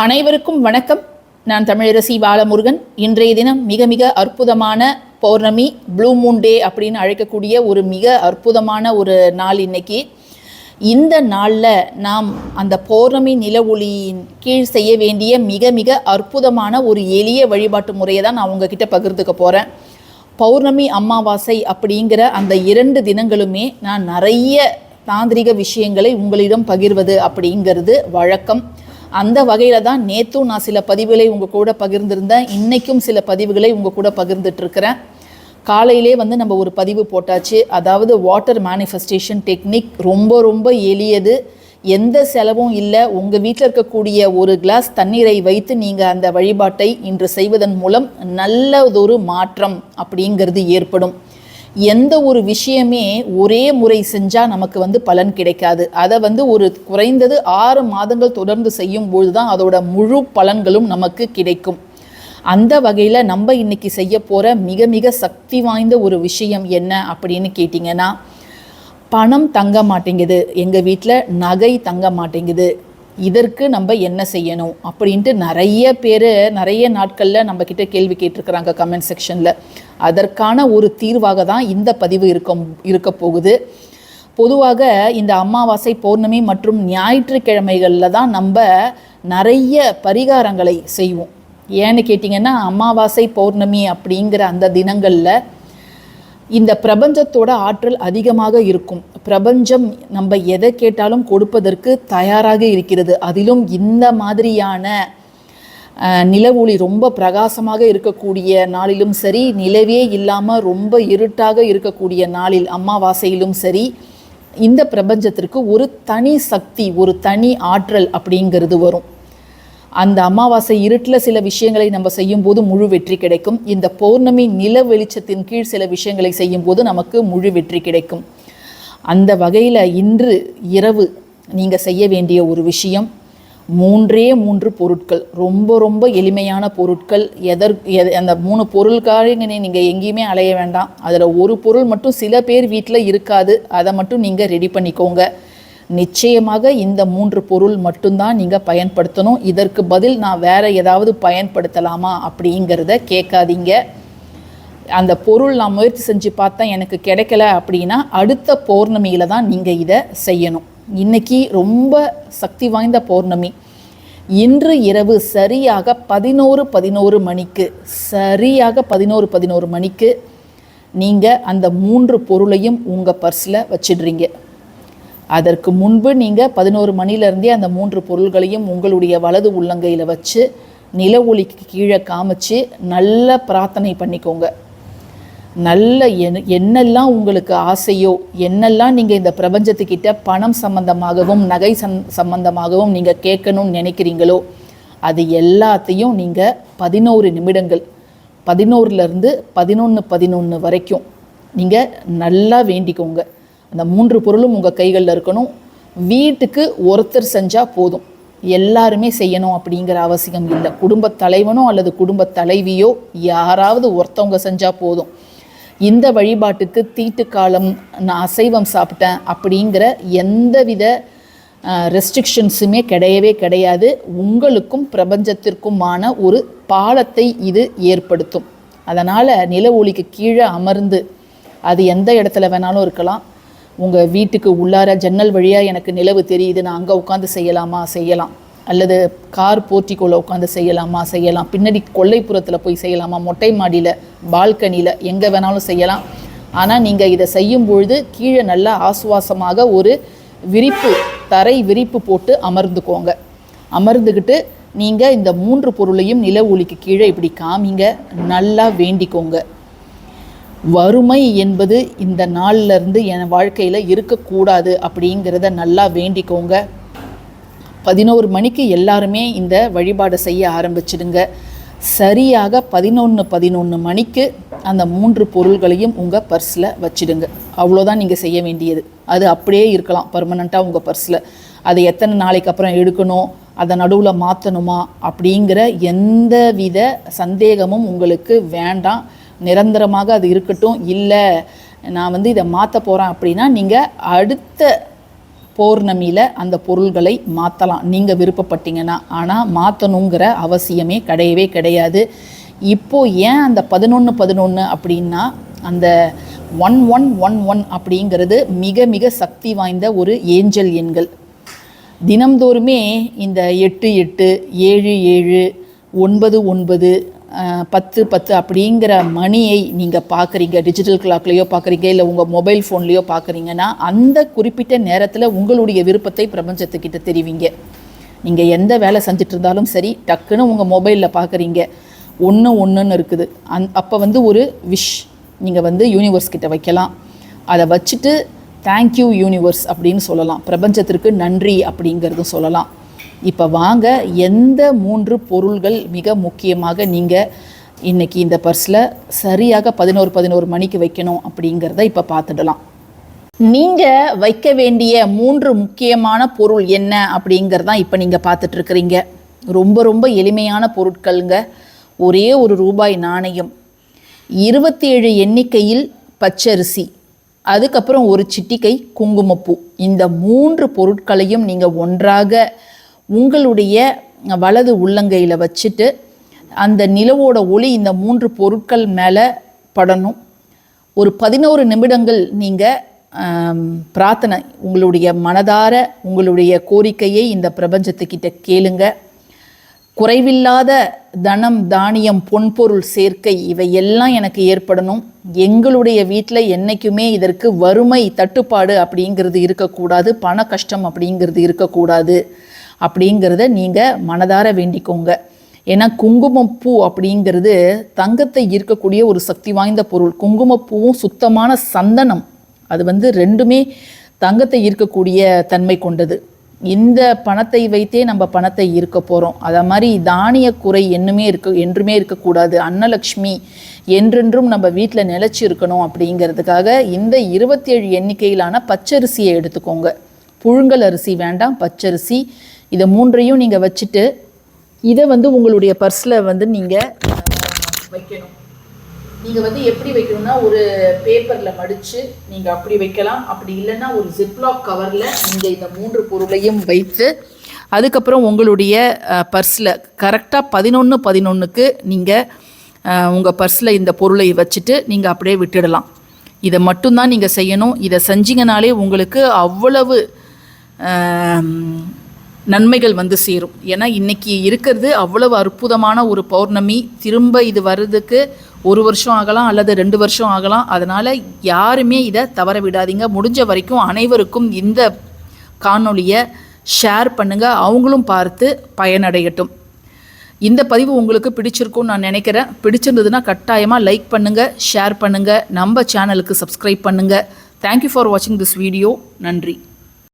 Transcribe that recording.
அனைவருக்கும் வணக்கம். நான் தமிழரசி பாலமுருகன். இன்றைய தினம் மிக மிக அற்புதமான பௌர்ணமி ப்ளூ மூன் டே அப்படின்னு அழைக்கக்கூடிய ஒரு மிக அற்புதமான ஒரு நாள் இன்னைக்கு. இந்த நாளில் நாம் அந்த பௌர்ணமி நில ஒளியின் கீழ் செய்ய வேண்டிய மிக மிக அற்புதமான ஒரு எளிய வழிபாட்டு முறையை தான் நான் உங்ககிட்ட பகிர்ந்துக்க போகிறேன் பௌர்ணமி அமாவாசை அப்படிங்கிற அந்த இரண்டு தினங்களுமே நான் நிறைய தாந்திரிக விஷயங்களை உங்களிடம் பகிர்வது அப்படிங்கிறது வழக்கம். அந்த வகையில் தான் நேற்றும் நான் சில பதிவுகளை உங்கள் கூட பகிர்ந்திருந்தேன். இன்றைக்கும் சில பதிவுகளை உங்கள் கூட பகிர்ந்துட்டுருக்கிறேன். காலையிலே வந்து நம்ம ஒரு பதிவு போட்டாச்சு. அதாவது வாட்டர் மேனிஃபெஸ்டேஷன் டெக்னிக் ரொம்ப ரொம்ப எளியது. எந்த செலவும் இல்லை. உங்கள் வீட்டில் இருக்கக்கூடிய ஒரு கிளாஸ் தண்ணீரை வைத்து நீங்கள் அந்த வழிபாட்டை இன்று செய்வதன் மூலம் நல்லதொரு மாற்றம் அப்படிங்கிறது ஏற்படும். எந்த ஒரு விஷயமே ஒரே முறை செஞ்சால் நமக்கு வந்து பலன் கிடைக்காது. அதை வந்து ஒரு குறைந்தது ஆறு மாதங்கள் தொடர்ந்து செய்யும் பொழுது தான் அதோட முழு பலன்களும் நமக்கு கிடைக்கும். அந்த வகையில் நம்ம இன்னைக்கு செய்ய போகிற மிக மிக சக்தி வாய்ந்த ஒரு விஷயம் என்ன அப்படின்னு கேட்டிங்கன்னா பணம் தங்க மாட்டேங்குது. எங்கள் வீட்டில் நகை தங்க மாட்டேங்குது. இதற்கு நம்ம என்ன செய்யணும் அப்படின்ட்டு நிறைய பேர் நிறைய நாட்களில் நம்மக்கிட்ட கேள்வி கேட்டிருக்கிறாங்க கமெண்ட் செக்ஷனில் அதற்கான ஒரு தீர்வாக தான் இந்த பதிவு இருக்க இருக்க போகுது. பொதுவாக இந்த அமாவாசை பௌர்ணமி மற்றும் ஞாயிற்றுக்கிழமைகளில் தான் நம்ம நிறைய பரிகாரங்களை செய்வோம். ஏன்னு கேட்டிங்கன்னா அமாவாசை பௌர்ணமி அப்படிங்கிற அந்த தினங்களில் இந்த பிரபஞ்சத்தோட ஆற்றல் அதிகமாக இருக்கும். பிரபஞ்சம் நம்ம எதை கேட்டாலும் கொடுப்பதற்கு தயாராக இருக்கிறது. அதிலும் இந்த மாதிரியான அஹ், நில ஒளி ரொம்ப பிரகாசமாக இருக்கக்கூடிய நாளிலும் சரி நிலவே இல்லாமல் ரொம்ப இருட்டாக இருக்கக்கூடிய நாளில் அமாவாசையிலும் சரி இந்த பிரபஞ்சத்திற்கு ஒரு தனி சக்தி ஒரு தனி ஆற்றல் அப்படிங்கிறது வரும். அந்த அமாவாசை இருட்டில் சில விஷயங்களை நம்ம செய்யும்போது முழு வெற்றி கிடைக்கும். இந்த பௌர்ணமி நில வெளிச்சத்தின் கீழ் சில விஷயங்களை செய்யும்போது நமக்கு முழு வெற்றி கிடைக்கும். அந்த வகையில் இன்று இரவு நீங்கள் செய்ய வேண்டிய ஒரு விஷயம் மூன்றே மூன்று பொருட்கள். ரொம்ப ரொம்ப எளிமையான பொருட்கள். எதற் அந்த மூணு பொருளுக்காக நீங்கள் எங்கேயுமே அலைய வேண்டாம். அதில் ஒரு பொருள் மட்டும் சில பேர் வீட்டில் இருக்காது. அதை மட்டும் நீங்கள் ரெடி பண்ணிக்கோங்க. நிச்சயமாக இந்த மூன்று பொருள் மட்டும்தான் நீங்கள் பயன்படுத்தணும். இதற்கு பதில் நான் வேறு ஏதாவது பயன்படுத்தலாமா அப்படிங்கிறத கேட்காதீங்க. அந்த பொருள் நான் முயற்சி செஞ்சு பார்த்தேன் எனக்கு கிடைக்கல அப்படின்னா அடுத்த பௌர்ணமியில் தான் நீங்கள் இதை செய்யணும். இன்னைக்கு ரொம்ப சக்தி வாய்ந்த பௌர்ணமி. இன்று இரவு சரியாக பதினோரு பதினோரு மணிக்கு சரியாக பதினோரு பதினோரு மணிக்கு நீங்கள் அந்த மூன்று பொருளையும் உங்கள் பர்ஸில் வச்சிடுறீங்க. அதற்கு முன்பு நீங்கள் பதினோரு மணிலேருந்தே அந்த மூன்று பொருள்களையும் உங்களுடைய வலது உள்ளங்கையில் வச்சு நில ஒளிக்கு கீழே காமிச்சு நல்ல பிரார்த்தனை பண்ணிக்கோங்க. நல்ல என் என்னெல்லாம் உங்களுக்கு ஆசையோ என்னெல்லாம் நீங்கள் இந்த பிரபஞ்சத்துக்கிட்ட பணம் சம்பந்தமாகவும் நகை சம் சம்பந்தமாகவும் நீங்கள் கேட்கணும்னு நினைக்கிறீங்களோ அது எல்லாத்தையும் நீங்கள் பதினோரு நிமிடங்கள் பதினோருலேருந்து பதினொன்று பதினொன்று வரைக்கும் நீங்கள் நல்லா வேண்டிக்கோங்க. அந்த மூன்று பொருளும் உங்கள் கைகளில் இருக்கணும். வீட்டுக்கு ஒருத்தர் செஞ்சால் போதும். எல்லாருமே செய்யணும் அப்படிங்கிற அவசியம் இல்லை. குடும்பத் தலைவனோ அல்லது குடும்பத் தலைவியோ யாராவது ஒருத்தவங்க செஞ்சால் போதும். இந்த வழிபாட்டுக்கு தீட்டு காலம் நான் அசைவம் சாப்பிட்டேன் அப்படிங்கிற எந்தவித ரெஸ்ட்ரிக்ஷன்ஸுமே கிடையவே கிடையாது. உங்களுக்கும் பிரபஞ்சத்திற்குமான ஒரு பாலத்தை இது ஏற்படுத்தும். அதனால் நில ஒளிக்கு கீழே அமர்ந்து அது எந்த இடத்துல வேணாலும் இருக்கலாம். உங்கள் வீட்டுக்கு உள்ளார ஜன்னல் வழியாக எனக்கு நிலவு தெரியுது நான் அங்கே உட்காந்து செய்யலாமா? செய்யலாம். அல்லது கார் போர்ட்டிக்கோவில் உட்காந்து செய்யலாமா? செய்யலாம். பின்னாடி கொல்லைப்புறத்தில் போய் செய்யலாமா? மொட்டை மாடியில் பால்கனியில் எங்கே வேணாலும் செய்யலாம். ஆனால் நீங்கள் இதை செய்யும் பொழுது கீழே நல்லா ஆசுவாசமாக ஒரு விரிப்பு தரை விரிப்பு போட்டு அமர்ந்துக்கோங்க. அமர்ந்துக்கிட்டு நீங்கள் இந்த மூன்று பொருளையும் நில ஒளிக்கு கீழே இப்படி காமிங்க. நல்லா வேண்டிக்கோங்க. வறுமை என்பது இந்த நாள்லேருந்து என் வாழ்க்கையில் இருக்கக்கூடாது அப்படிங்கிறத நல்லா வேண்டிக்கோங்க. பதினோரு மணிக்கு எல்லாருமே இந்த வழிபாடு செய்ய ஆரம்பிச்சிடுங்க. சரியாக பதினொன்று பதினொன்று மணிக்கு அந்த மூன்று பொருள்களையும் உங்கள் பர்ஸில் வச்சிடுங்க. அவ்வளோதான் நீங்கள் செய்ய வேண்டியது. அது அப்படியே இருக்கலாம் பர்மனண்ட்டாக உங்கள் பர்ஸில். அதை எத்தனை நாளைக்கு அப்புறம் எடுக்கணும் அதை நடுவில் மாற்றணுமா அப்படிங்கிற எந்த வித சந்தேகமும் உங்களுக்கு வேண்டாம். நிரந்தரமாக அது இருக்கட்டும். இல்லை நான் வந்து இதை மாற்ற போகிறேன் அப்படின்னா நீங்கள் அடுத்த பௌர்ணமியில் அந்த பொருள்களை மாற்றலாம் நீங்கள் விருப்பப்பட்டீங்கன்னா. ஆனால் மாற்றணுங்கிற அவசியமே கிடையவே கிடையாது. இப்போ ஏன் அந்த பதினொன்று பதினொன்று அப்படின்னா அந்த ஒன் ஒன் ஒன் ஒன் அப்படிங்கிறது மிக மிக சக்தி வாய்ந்த ஒரு ஏஞ்சல் எண்கள். தினம்தோறுமே இந்த எட்டு எட்டு ஏழு ஏழு ஒன்பது ஒன்பது பத்து பத்து அப்படிங்கிற மணியை நீங்கள் பார்க்குறீங்க டிஜிட்டல் கிளாக்லேயோ பார்க்குறீங்க இல்லை உங்கள் மொபைல் ஃபோன்லேயோ பார்க்குறீங்கன்னா அந்த குறிப்பிட்ட நேரத்தில் உங்களுடைய விருப்பத்தை பிரபஞ்சத்துக்கிட்ட தெரிவிங்க. நீங்கள் எந்த வேலை செஞ்சுட்டு இருந்தாலும் சரி டக்குன்னு உங்கள் மொபைலில் பார்க்குறீங்க. ஒன்று ஒன்றுன்னு இருக்குது. அந் அப்போ வந்து ஒரு விஷ் நீங்கள் வந்து யூனிவர்ஸ் கிட்ட வைக்கலாம். அதை வச்சுட்டு தேங்க்யூ யூனிவர்ஸ் அப்படின்னு சொல்லலாம். பிரபஞ்சத்திற்கு நன்றி அப்படிங்கிறதும் சொல்லலாம். இப்போ வாங்க எந்த மூன்று பொருள்கள் மிக முக்கியமாக நீங்கள் இன்றைக்கி இந்த பர்ஸில் சரியாக பதினோரு பதினோரு மணிக்கு வைக்கணும் அப்படிங்கிறத இப்போ பார்த்துடலாம். நீங்கள் வைக்க வேண்டிய மூன்று முக்கியமான பொருள் என்ன அப்படிங்கிறதான் இப்போ நீங்கள் பார்த்துட்ருக்குறீங்க ரொம்ப ரொம்ப எளிமையான பொருட்களுங்க. ஒரே ஒரு ரூபாய் நாணயம். இருபத்தி ஏழு எண்ணிக்கையில் பச்சரிசி. அதுக்கப்புறம் ஒரு சிட்டிக்கை குங்குமப்பூ. இந்த மூன்று பொருட்களையும் நீங்கள் ஒன்றாக உங்களுடைய வலது உள்ளங்கையில் வச்சுட்டு அந்த நிலவோட ஒளி இந்த மூன்று பொருட்கள் மேலே படணும். ஒரு பதினோரு நிமிடங்கள் நீங்கள் பிரார்த்தனை உங்களுடைய மனதார உங்களுடைய கோரிக்கையை இந்த பிரபஞ்சத்துக்கிட்ட கேளுங்க. குறைவில்லாத தனம் தானியம் பொன்பொருள் சேர்க்கை இவை எல்லாம் எனக்கு ஏற்படணும். எங்களுடைய வீட்டில் என்றைக்குமே இதற்கு வறுமை தட்டுப்பாடு அப்படிங்கிறது இருக்கக்கூடாது பண கஷ்டம் அப்படிங்கிறது இருக்கக்கூடாது. அப்படிங்கிறத நீங்கள் மனதார வேண்டிக்கோங்க. ஏன்னா குங்குமப்பூ அப்படிங்கிறது தங்கத்தை ஈர்க்கக்கூடிய ஒரு சக்தி வாய்ந்த பொருள். குங்குமப்பூவும் சுத்தமான சந்தனம். அது வந்து ரெண்டுமே தங்கத்தை ஈர்க்கக்கூடிய தன்மை கொண்டது. இந்த பணத்தை வைத்தே நம்ம பணத்தை ஈர்க்க போகிறோம் அதை மாதிரி தானிய குறை என்னுமே இருக்க என்றுமே இருக்கக்கூடாது. அன்னலக்ஷ்மி என்றென்றும் நம்ம வீட்டில் நிலைச்சி இருக்கணும் அப்படிங்கிறதுக்காக இந்த இருபத்தி ஏழு எண்ணிக்கையிலான பச்சரிசியை எடுத்துக்கோங்க. புழுங்கல் அரிசி வேண்டாம் பச்சரிசி. இதை மூன்றையும் நீங்கள் வச்சுட்டு இதை வந்து உங்களுடைய பர்ஸில் வந்து நீங்கள் வைக்கணும். நீங்கள் வந்து எப்படி வைக்கணும்னா ஒரு பேப்பரில் மடித்து நீங்கள் அப்படி வைக்கலாம். அப்படி இல்லைன்னா ஒரு ஜிப்லாக் கவரில் நீங்கள் இந்த மூன்று பொருளையும் வைத்து அதுக்கப்புறம் உங்களுடைய பர்ஸில் கரெக்டாக பதினொன்று பதினொன்றுக்கு நீங்கள் உங்கள் பர்ஸில் இந்த பொருளை வச்சுட்டு நீங்கள் அப்படியே விட்டுடலாம். இதை மட்டும்தான் நீங்கள் செய்யணும். இதை செஞ்சீங்கனாலே உங்களுக்கு அவ்வளவு நன்மைகள் வந்து சேரும். ஏன்னா இன்றைக்கி இருக்கிறது அவ்வளவு அற்புதமான ஒரு பௌர்ணமி. திரும்ப இது வர்றதுக்கு ஒரு வருஷம் ஆகலாம் அல்லது ரெண்டு வருஷம் ஆகலாம். அதனால் யாருமே இதை தவற விடாதீங்க. முடிஞ்ச வரைக்கும் அனைவருக்கும் இந்த காணொளியை ஷேர் பண்ணுங்கள் அவங்களும் பார்த்து பயனடையட்டும். இந்த பதிவு உங்களுக்கு பிடிச்சிருக்கும்னு நான் நினைக்கிறேன். பிடிச்சிருந்ததுன்னா கட்டாயமாக லைக் பண்ணுங்கள் ஷேர் பண்ணுங்கள் நம்ம சேனலுக்கு சப்ஸ்கிரைப் பண்ணுங்கள் தேங்க்யூ ஃபார் வாட்சிங் திஸ் வீடியோ நன்றி.